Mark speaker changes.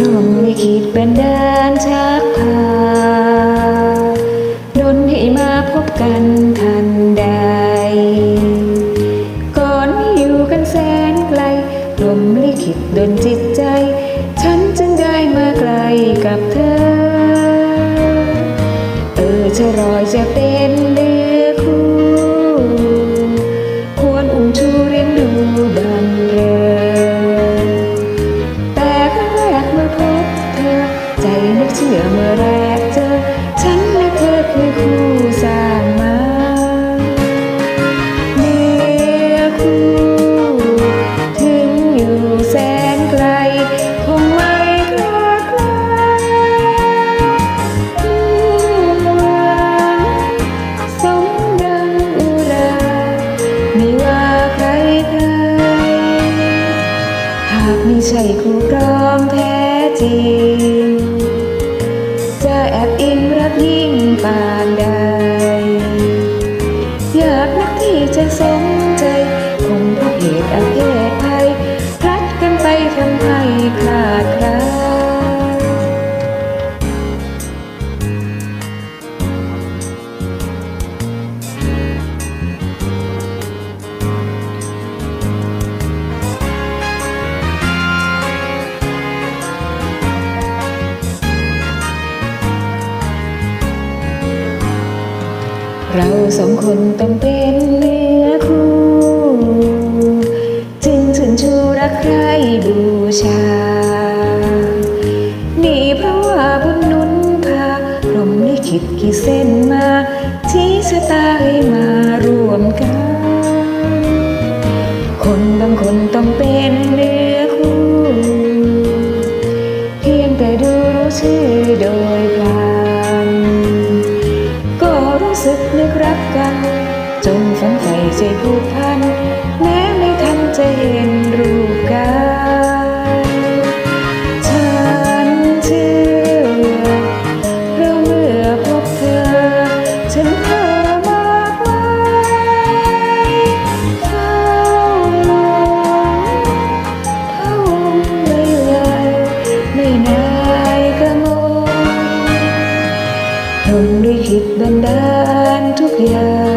Speaker 1: พรหมลิขิตเป็นดานชักพาดนให้มาพบกันทันใด ก่อนที่อยู่กันแสนไกลพรหมลิขิตดนจิตใจ ฉันจึงได้มาไกลกับเธอ จะรอยจะเป็นเดือคู่ ควรอุ้มชูเรียนดูบันเรอแต่ครั้งแรกเมื่อพบเธอ ใจนึกเชื่อเมื่อไร ใช่คู่ครองแท้จริง จะแอบอิงรักยิ่งปานใด อยากนักที่จะสมใจ คงเพราะเหตุอาเพศภัยพลัดกันไปทำให้คลาดคลา เราสองคนต้องเป็นเนื้อคู่ จึงถึงชูรักใครบูชา นี่เพราะว่าบุญนุนพาพรมลิขิตกี่เส้นมาที่ชะตาให้มารวมกัน ใจผูกพันแม้ไม่ทันจะเห็นรูปกายฉันเชื่อเพราะเมื่อพบเธอ ฉันเพ้อมากมายเฝ้ามองเท่าไม่เลยไม่นายกระมนพรหมลิขิตบันดาลทุกอย่าง